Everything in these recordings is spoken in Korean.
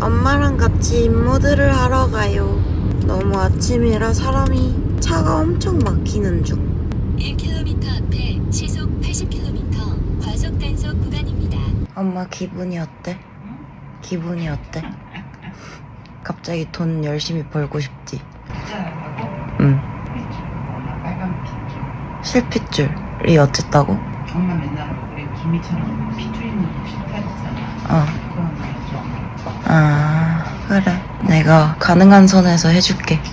엄마랑 같이 임무들을 하러 가요. 너무 아침이라 사람이 차가 엄청 막히는 중. 1km 앞에 시속 80km 과속 단속 구간입니다. 엄마 기분이 어때? 기분이 어때? 갑자기 돈 열심히 벌고 싶지? 응. 실핏줄이 어쨌다고? 엄마 맨날 얼굴에 김이처럼 피 튀는 거 싫다 했잖아. 어. 아, 그래. 내가 가능한 선에서 해줄게.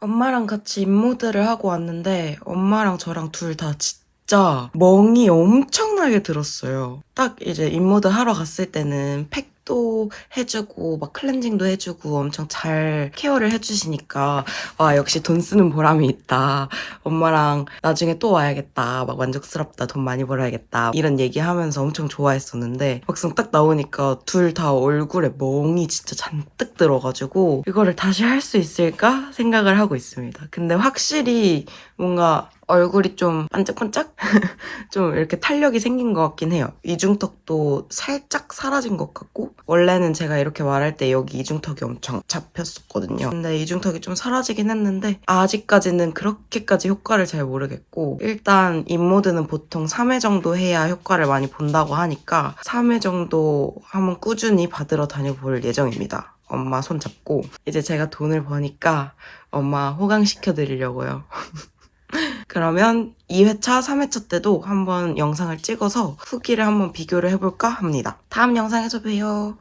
엄마랑 같이 임무들을 하고 왔는데 엄마랑 저랑 둘 다 진짜 멍이 엄청나게 들었어요. 딱 이제 임무들 하러 갔을 때는 팩도 해주고 막 클렌징도 해주고 엄청 잘 케어를 해주시니까 와 역시 돈 쓰는 보람이 있다. 엄마랑 나중에 또 와야겠다. 막 만족스럽다. 돈 많이 벌어야겠다. 이런 얘기하면서 엄청 좋아했었는데 막상 딱 나오니까 둘 다 얼굴에 멍이 진짜 잔뜩 들어가지고 이거를 다시 할 수 있을까 생각을 하고 있습니다. 근데 확실히 뭔가 얼굴이 좀 반짝반짝? 좀 이렇게 탄력이 생긴 것 같긴 해요. 이중턱도 살짝 사라진 것 같고 원래는 제가 이렇게 말할 때 여기 이중턱이 엄청 잡혔었거든요. 근데 이중턱이 좀 사라지긴 했는데 아직까지는 그렇게까지 효과를 잘 모르겠고 일단 인모드는 보통 3회 정도 해야 효과를 많이 본다고 하니까 3회 정도 한번 꾸준히 받으러 다녀볼 예정입니다. 엄마 손 잡고 이제 제가 돈을 버니까 엄마 호강시켜 드리려고요. 그러면 2회차, 3회차 때도 한번 영상을 찍어서 후기를 한번 비교를 해볼까 합니다. 다음 영상에서 봬요.